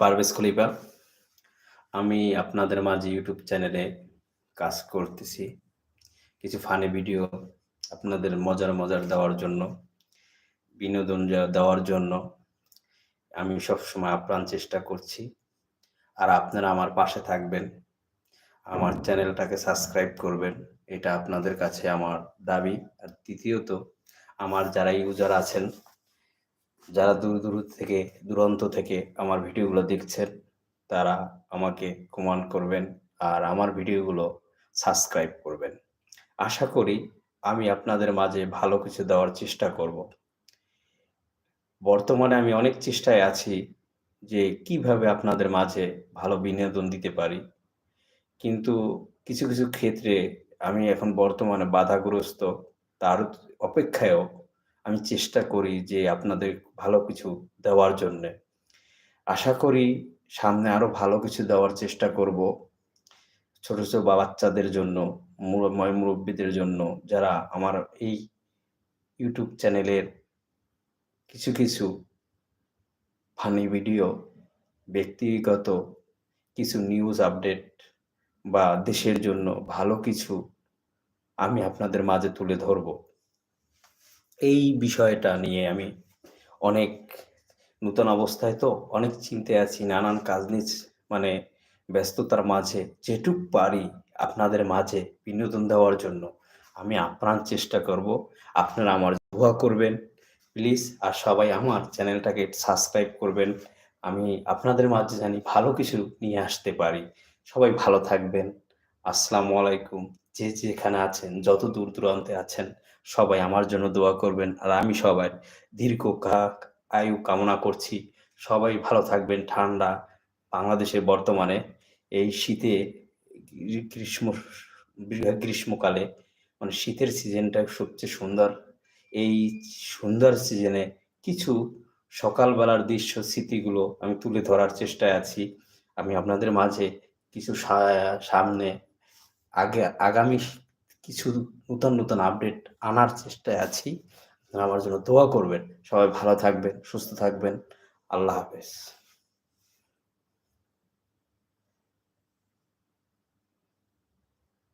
পারভেজ খলিফা, আমি আপনাদের মাঝে ইউটিউব চ্যানেলে কাজ করতেছি। কিছু ফানি ভিডিও আপনাদের মজার মজার দেওয়ার জন্য, বিনোদন দেওয়ার জন্য আমি সবসময় আপ্রাণ চেষ্টা করছি। আর আপনারা আমার পাশে থাকবেন, আমার চ্যানেলটাকে সাবস্ক্রাইব করবেন, এটা আপনাদের কাছে আমার দাবি। আর দ্বিতীয়ত, আমার যারা ইউজার আছেন যারা দূর দূর থেকে, দূরান্ত থেকে আমার ভিডিওগুলো দেখছেন, তারা আমাকে কমান্ড করবেন আর আমার ভিডিওগুলো সাবস্ক্রাইব করবেন। আশা করি আমি আপনাদের মাঝে ভালো কিছু দেওয়ার চেষ্টা করব। বর্তমানে আমি অনেক চেষ্টায় আছি যে কীভাবে আপনাদের মাঝে ভালো বিনোদন দিতে পারি। কিন্তু কিছু কিছু ক্ষেত্রে আমি এখন বর্তমানে বাধাগ্রস্ত, তার অপেক্ষায়ও আমি চেষ্টা করি যে আপনাদের ভালো কিছু দেওয়ার জন্যে। আশা করি সামনে আরও ভালো কিছু দেওয়ার চেষ্টা করব। ছোট ছোট বাচ্চাদের জন্য ময় মুরব্বীদের জন্য, যারা আমার এই ইউটিউব চ্যানেলের কিছু কিছু ফানি ভিডিও ব্যক্তিগত কিছু নিউজ আপডেট বা দেশের জন্য ভালো কিছু আমি আপনাদের মাঝে তুলে ধরব। এই বিষয়টা নিয়ে আমি অনেক নূতন অবস্থায় তো অনেক চিন্তায় আছি, নানান কাজ নিয়ে মানে ব্যস্ততার মাঝে যেটুক পারি আপনাদের মাঝে বিনোদন দেওয়ার জন্য আমি আপ্রাণ চেষ্টা করব। আপনারা আমার দোয়া করবেন, প্লিজ, আর সবাই আমার চ্যানেলটাকে সাবস্ক্রাইব করবেন। আমি আপনাদের মাঝে জানি ভালো কিছু নিয়ে আসতে পারি। সবাই ভালো থাকবেন। আসসালামু আলাইকুম। যে যেখানে আছেন, যত দূর দূরান্তে আছেন, সবাই আমার জন্য দোয়া করবেন আর আমি সবাই দীর্ঘ আয়ু কামনা করছি। সবাই ভালো থাকবেন। ঠান্ডা বাংলাদেশে বর্তমানে এই শীতে গ্রীষ্ম, গ্রীষ্মকালে মানে শীতের সিজনটা সবচেয়ে সুন্দর। এই সুন্দর সিজনে কিছু সকালবেলার দৃশ্য, স্মৃতিগুলো আমি তুলে ধরার চেষ্টায় আছি। আমি আপনাদের মাঝে কিছু সামনে আগে আগামী কিছু নতুন নতুন আপডেট আনার চেষ্টায় আছি। আপনারা আমার জন্য দোয়া করবেন। সবাই ভালো থাকবেন, সুস্থ থাকবেন। আল্লাহ হাফেজ।